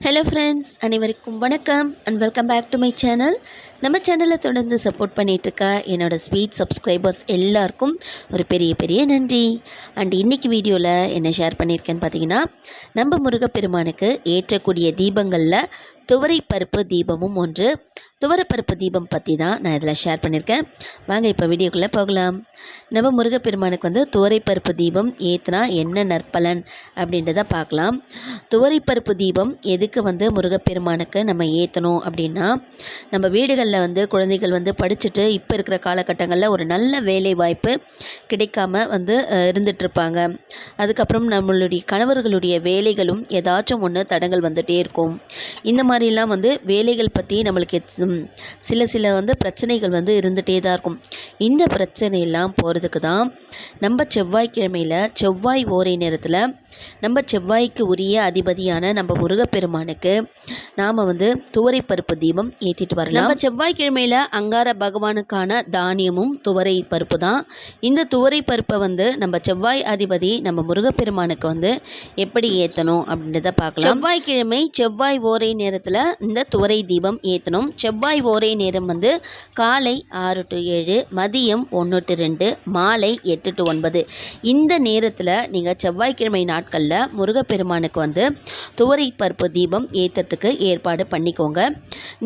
Hello friends அனைவருக்கும் வணக்கம் and welcome back to my channel நம்ம சேனலை தொடர்ந்து சப்போர்ட் பண்ணிகிட்ருக்க என்னோடய ஸ்வீட் சப்ஸ்கிரைபர்ஸ் எல்லாருக்கும் ஒரு பெரிய பெரிய நன்றி. அண்ட் இன்றைக்கி வீடியோவில் என்ன ஷேர் பண்ணியிருக்கேன்னு பார்த்தீங்கன்னா நம்ம முருகப்பெருமானுக்கு ஏற்றக்கூடிய தீபங்களில் துவரைப்பருப்பு தீபமும் ஒன்று. துவரப்பருப்பு தீபம் பற்றி தான் நான் இதில் ஷேர் பண்ணியிருக்கேன். வாங்க இப்போ வீடியோக்குள்ளே போகலாம். நம்ம முருகப்பெருமானுக்கு வந்து துவரைப்பருப்பு தீபம் ஏற்றுனா என்ன நற்பலன் அப்படின்றத பார்க்கலாம். துவரைப்பருப்பு தீபம் எதுக்கு வந்து முருகப்பெருமானுக்கு நம்ம ஏற்றணும் அப்படின்னா நம்ம வீடுகளில் வந்து குழந்தைகள் வந்து படிச்சுட்டு இப்போ இருக்கிற காலகட்டங்களில் ஒரு நல்ல வேலை வாய்ப்பு கிடைக்காம வந்து இருந்துகிட்ருப்பாங்க அதுக்கப்புறம் நம்மளுடைய கணவர்களுடைய வேலைகளும் ஏதாச்சும் ஒன்று தடங்கள் வந்துகிட்டே இருக்கும். இந்த மாதிரி மாதிரிலாம் வந்து வேலைகள் பற்றி நம்மளுக்கு சில சில வந்து பிரச்சனைகள் வந்து இருந்துகிட்டே தான் இருக்கும். இந்த பிரச்சனையெல்லாம் போகிறதுக்கு தான் நம்ம செவ்வாய்க்கிழமையில் செவ்வாய் ஓரை நேரத்தில் நம்ம செவ்வாய்க்கு உரிய அதிபதியான நம்ம முருகப்பெருமானுக்கு நாம் வந்து துவரை பருப்பு தீபம் ஏற்றிட்டு வரலாம். நம்ம செவ்வாய்க்கிழமையில் அங்கார பகவானுக்கான தானியமும் துவரை பருப்பு தான். இந்த துவரை பருப்பை வந்து நம்ம செவ்வாய் அதிபதி நம்ம முருகப்பெருமானுக்கு வந்து எப்படி ஏற்றணும் அப்படின்றத பார்க்கலாம். செவ்வாய்க்கிழமை செவ்வாய் ஓரை நேரத்தில் இந்த துவரை தீபம் ஏற்றணும் செவ்வாய் ஓரை நேரம் வந்து காலை ஆறு டு ஏழு மதியம் ஒன்று டு ரெண்டு மாலை எட்டு டு ஒன்பது. இந்த நேரத்தில் நீங்கள் செவ்வாய்க்கிழமை நாட்களில் முருகப்பெருமானுக்கு வந்து துவரை பருப்பு தீபம் ஏற்றத்துக்கு ஏற்பாடு பண்ணிக்கோங்க.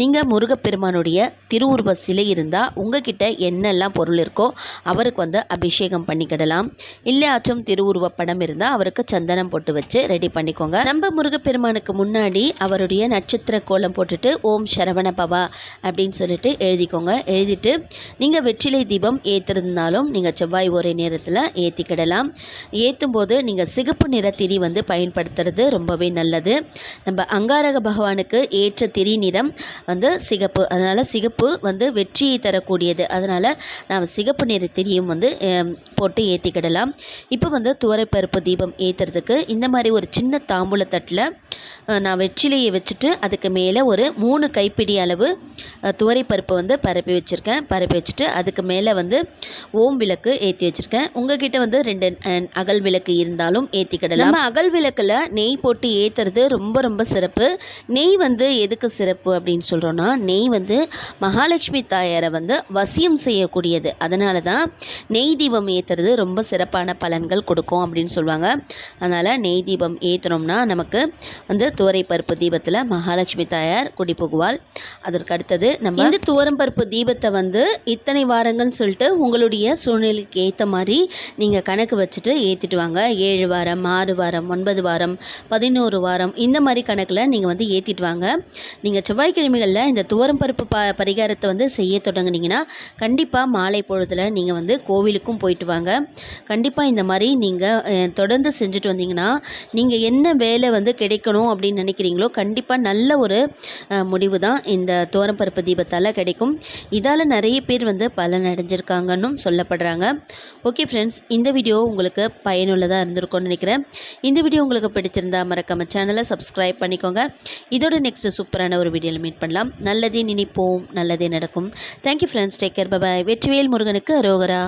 நீங்கள் முருகப்பெருமானுடைய திருவுருவ சிலை இருந்தால் உங்ககிட்ட என்னெல்லாம் பொருள் இருக்கோ அவருக்கு வந்து அபிஷேகம் பண்ணிக்கிடலாம். இல்லையாச்சும் திருவுருவ படம் இருந்தால் அவருக்கு சந்தனம் போட்டு வச்சு ரெடி பண்ணிக்கோங்க. நம்ம முருகப்பெருமானுக்கு முன்னாடி அவருடைய நட்சத்திர கோலம் போட்டுட்டு ஓம் சரவண பவா அப்படின்னு சொல்லிட்டு எழுதிக்கோங்க. எழுதிட்டு நீங்கள் வெற்றிலை தீபம் ஏற்றுறதுனாலும் நீங்கள் செவ்வாய் ஒரே நேரத்தில் ஏற்றிக்கிடலாம் ஏற்றும் போது நீங்கள் சிகப்பு நிற திரி வந்து பயன்படுத்துறது ரொம்பவே நல்லது. நம்ம அங்காரக பகவானுக்கு ஏற்ற திரி நிறம் வந்து சிகப்பு. அதனால் சிகப்பு வந்து வெற்றியை தரக்கூடியது. அதனால் நாம் சிகப்பு நிற திரியும் வந்து போட்டு ஏற்றிக்கிடலாம் இப்போ வந்து துவரைப்பருப்பு தீபம் ஏற்றுறதுக்கு இந்த மாதிரி ஒரு சின்ன தாம்பூல தட்டில் நான் வெற்றிலையை வச்சுட்டு அதுக்கு மேலே ஒரு மூணு கைப்பிடி அளவு துவரைப்பருப்பு வந்து பரப்பி வச்சுருக்கேன். பரப்பி வச்சுட்டு அதுக்கு மேலே வந்து ஓம் விளக்கு ஏற்றி வச்சுருக்கேன். உங்ககிட்ட வந்து ரெண்டு அகல் விளக்கு இருந்தாலும் ஏற்றிக்கிடலாம் நம்ம அகல் விளக்கில் நெய் போட்டு ஏற்றுறது ரொம்ப ரொம்ப சிறப்பு. நெய் வந்து எதுக்கு சிறப்பு அப்படின்னு சொல்கிறோன்னா நெய் வந்து மகாலட்சுமி தாயாரை வந்து வசியம் செய்யக்கூடியது. அதனால தான் நெய் தீபம் ஏற்றுறது ரொம்ப சிறப்பான பலன்கள் கொடுக்கும் அப்படின்னு சொல்லுவாங்க. அதனால் நெய் தீபம் ஏற்றுனோம்னா நமக்கு வந்து துவரை பருப்பு தீபத்தில் மகாலட்சுமி தாயார் குடி புகுவாள். அதற்கு அடுத்தது நம்ம இந்த துவரம்பருப்பு தீபத்தை வந்து இத்தனை வாரங்கள்னு சொல்லிட்டு உங்களுடைய சூழ்நிலைக்கு ஏற்ற மாதிரி நீங்கள் கணக்கு வச்சுட்டு ஏற்றிட்டு வாங்க. ஏழு வாரம் ஆறு வாரம் ஒன்பது வாரம் பதினோரு வாரம் இந்த மாதிரி கணக்கில் நீங்கள் வந்து ஏற்றிட்டு வாங்க. நீங்கள் செவ்வாய்க்கிழமைகளில் இந்த துவரம் பருப்பு ப பரிகாரத்தை வந்து செய்ய தொடங்குனீங்கன்னா கண்டிப்பாக மாலை பொழுதில் நீங்கள் வந்து கோவிலுக்கும் போயிட்டு வாங்க. கண்டிப்பாக இந்த மாதிரி நீங்கள் தொடர்ந்து செஞ்சுட்டு வந்தீங்கன்னா நீங்கள் என்ன வேலை வந்து கிடைக்கணும் அப்படின்னு நினைக்கிறீங்களோ கண்டிப்பாக நல்ல ஒரு முடிவு தான் இந்த தோரம்பருப்பு தீபத்தால் கிடைக்கும். இதால் நிறைய பேர் வந்து பலன் அடைஞ்சிருக்காங்கன்னு சொல்லப்படுறாங்க. ஓகே ஃப்ரெண்ட்ஸ் இந்த வீடியோ உங்களுக்கு பயனுள்ளதாக இருந்திருக்கும்னு நினைக்கிறேன். இந்த வீடியோ உங்களுக்கு பிடிச்சிருந்தா மறக்காம சேனலை சப்ஸ்கிரைப் பண்ணிக்கோங்க. இதோட நெக்ஸ்ட் சூப்பரான ஒரு வீடியோவில் மீட் பண்ணலாம். நல்லதே நினைப்போம் நல்லதே நடக்கும். Thank you friends take care bye bye Vetrivel முருகனுக்கு அரோகரா.